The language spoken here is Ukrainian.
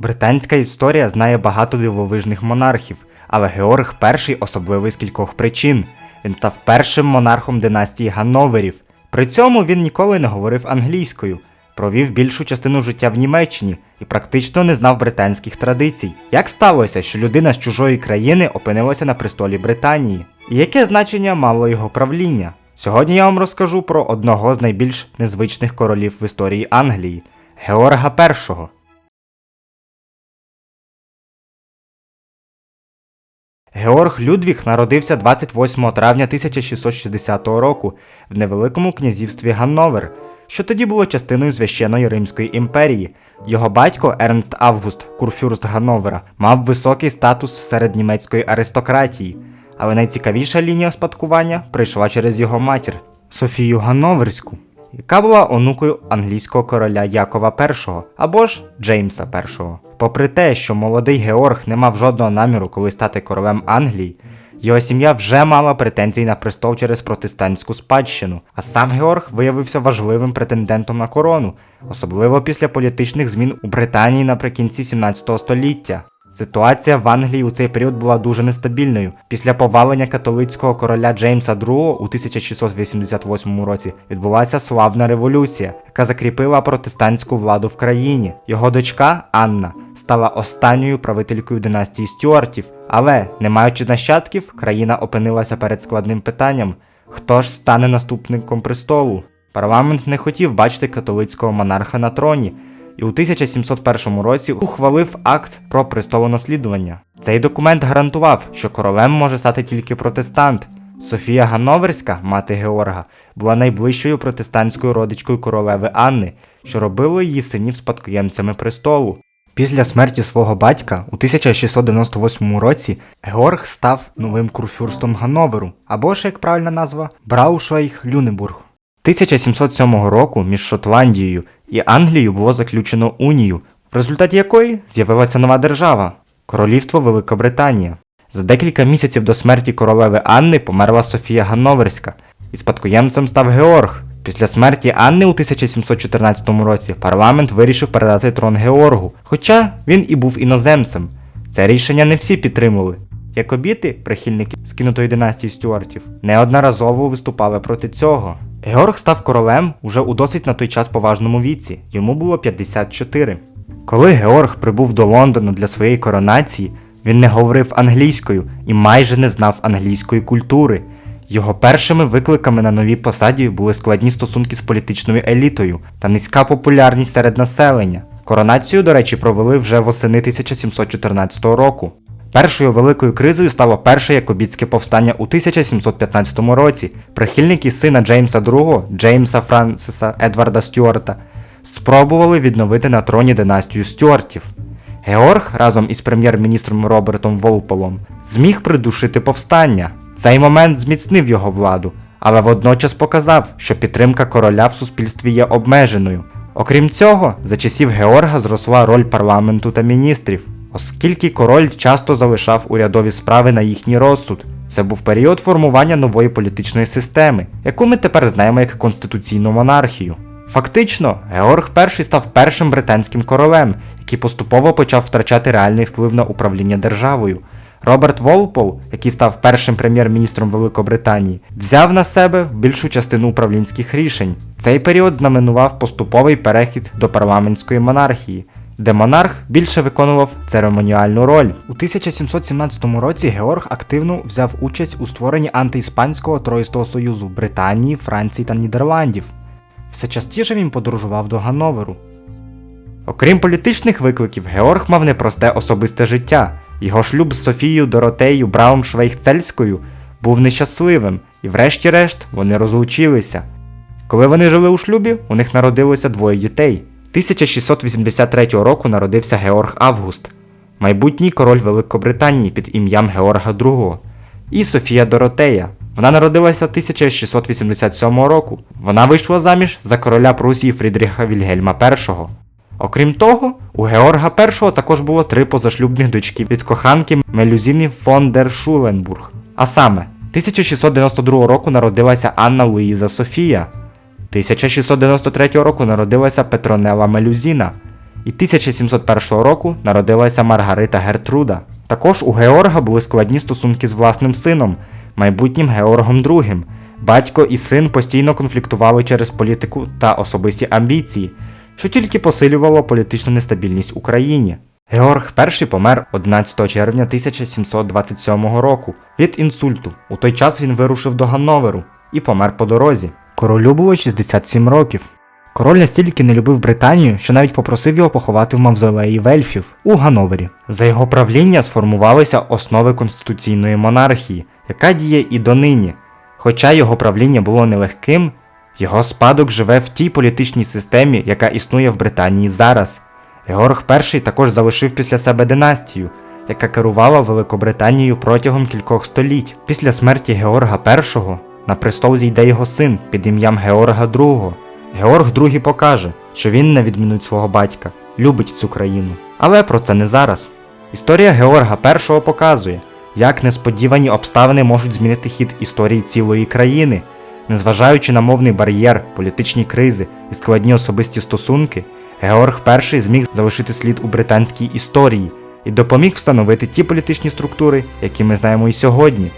Британська історія знає багато дивовижних монархів, але Георг І особливий з кількох причин. Він став першим монархом династії Ганноверів. При цьому він ніколи не говорив англійською, провів більшу частину життя в Німеччині і практично не знав британських традицій. Як сталося, що людина з чужої країни опинилася на престолі Британії? І яке значення мало його правління? Сьогодні я вам розкажу про одного з найбільш незвичних королів в історії Англії Георга І. Георг Людвіг народився 28 травня 1660 року в невеликому князівстві Ганновер, що тоді було частиною священної Римської імперії. Його батько Ернст Август, курфюрст Ганновера, мав високий статус серед німецької аристократії, але найцікавіша лінія спадкування прийшла через його матір Софію Ганноверську, яка була онукою англійського короля Якова І або ж Джеймса І. Попри те, що молодий Георг не мав жодного наміру коли стати королем Англії, його сім'я вже мала претензії на престол через протестантську спадщину, а сам Георг виявився важливим претендентом на корону, особливо після політичних змін у Британії наприкінці 17 століття. Ситуація в Англії у цей період була дуже нестабільною. Після повалення католицького короля Джеймса II у 1688 році відбулася славна революція, яка закріпила протестантську владу в країні. Його дочка Анна стала останньою правителькою династії Стюартів, але, не маючи нащадків, країна опинилася перед складним питанням: хто ж стане наступником престолу? Парламент не хотів бачити католицького монарха на троні і у 1701 році ухвалив акт про престолонаслідування. Цей документ гарантував, що королем може стати тільки протестант. Софія Ганноверська, мати Георга, була найближчою протестантською родичкою королеви Анни, що робило її синів спадкоємцями престолу. Після смерті свого батька у 1698 році Георг став новим курфюрстом Ганноверу, або ж як правильна назва Браушвейх Люнебург. 1707 року між Шотландією і Англією було заключено унію, в результаті якої з'явилася нова держава Королівство Велика Британія. За декілька місяців до смерті королеви Анни померла Софія Ганноверська, і спадкоємцем став Георг. Після смерті Анни у 1714 році парламент вирішив передати трон Георгу, хоча він і був іноземцем. Це рішення не всі підтримували. Якобіти, прихильники скинутої династії Стюартів, неодноразово виступали проти цього. Георг став королем уже у досить на той час поважному віці, йому було 54. Коли Георг прибув до Лондона для своєї коронації, він не говорив англійською і майже не знав англійської культури. Його першими викликами на новій посаді були складні стосунки з політичною елітою та низька популярність серед населення. Коронацію, до речі, провели вже восени 1714 року. Першою великою кризою стало перше якобітське повстання у 1715 році. Прихильники сина Джеймса II, Джеймса Франсиса Едварда Стюарта, спробували відновити на троні династію Стюартів. Георг разом із прем'єр-міністром Робертом Волполом зміг придушити повстання. Цей момент зміцнив його владу, але водночас показав, що підтримка короля в суспільстві є обмеженою. Окрім цього, за часів Георга зросла роль парламенту та міністрів, оскільки король часто залишав урядові справи на їхній розсуд. Це був період формування нової політичної системи, яку ми тепер знаємо як конституційну монархію. Фактично, Георг І став першим британським королем, який поступово почав втрачати реальний вплив на управління державою. Роберт Волпол, який став першим прем'єр-міністром Великобританії, взяв на себе більшу частину управлінських рішень. Цей період знаменував поступовий перехід до парламентської монархії, де монарх більше виконував церемоніальну роль. У 1717 році Георг активно взяв участь у створенні антиіспанського Троїстого союзу Британії, Франції та Нідерландів. Все частіше він подорожував до Ганноверу. Окрім політичних викликів, Георг мав непросте особисте життя. Його шлюб з Софією Доротею Брауншвейг-Цельською був нещасливим, і врешті-решт вони розлучилися. Коли вони жили у шлюбі, у них народилося двоє дітей. 1683 року народився Георг Август, майбутній король Великобританії під ім'ям Георга II, і Софія Доротея. Вона народилася 1687 року. Вона вийшла заміж за короля Прусії Фрідріха Вільгельма І. Окрім того, у Георга І також було три позашлюбних дочки від коханки Мелюзіни фон дер Шуленбург. А саме, 1692 року народилася Анна Луїза Софія, 1693 року народилася Петронела Мелюзіна, І 1701 року народилася Маргарита Гертруда. Також у Георга були складні стосунки з власним сином, майбутнім Георгом II. Батько і син постійно конфліктували через політику та особисті амбіції, що тільки посилювало політичну нестабільність Україні. Георг І помер 11 червня 1727 року від інсульту. У той час він вирушив до Ганноверу і помер по дорозі. Королю було 67 років. Король настільки не любив Британію, що навіть попросив його поховати в мавзолеї Вельфів у Гановері. За його правління сформувалися основи конституційної монархії, яка діє і донині. Хоча його правління було нелегким, його спадок живе в тій політичній системі, яка існує в Британії зараз. Георг І також залишив після себе династію, яка керувала Великобританією протягом кількох століть. Після смерті Георга І на престол зійде його син під ім'ям Георга II. Георг II покаже, що він, на відміну від свого батька, любить цю країну. Але про це не зараз. Історія Георга І показує, як несподівані обставини можуть змінити хід історії цілої країни. Незважаючи на мовний бар'єр, політичні кризи і складні особисті стосунки, Георг І зміг залишити слід у британській історії і допоміг встановити ті політичні структури, які ми знаємо і сьогодні.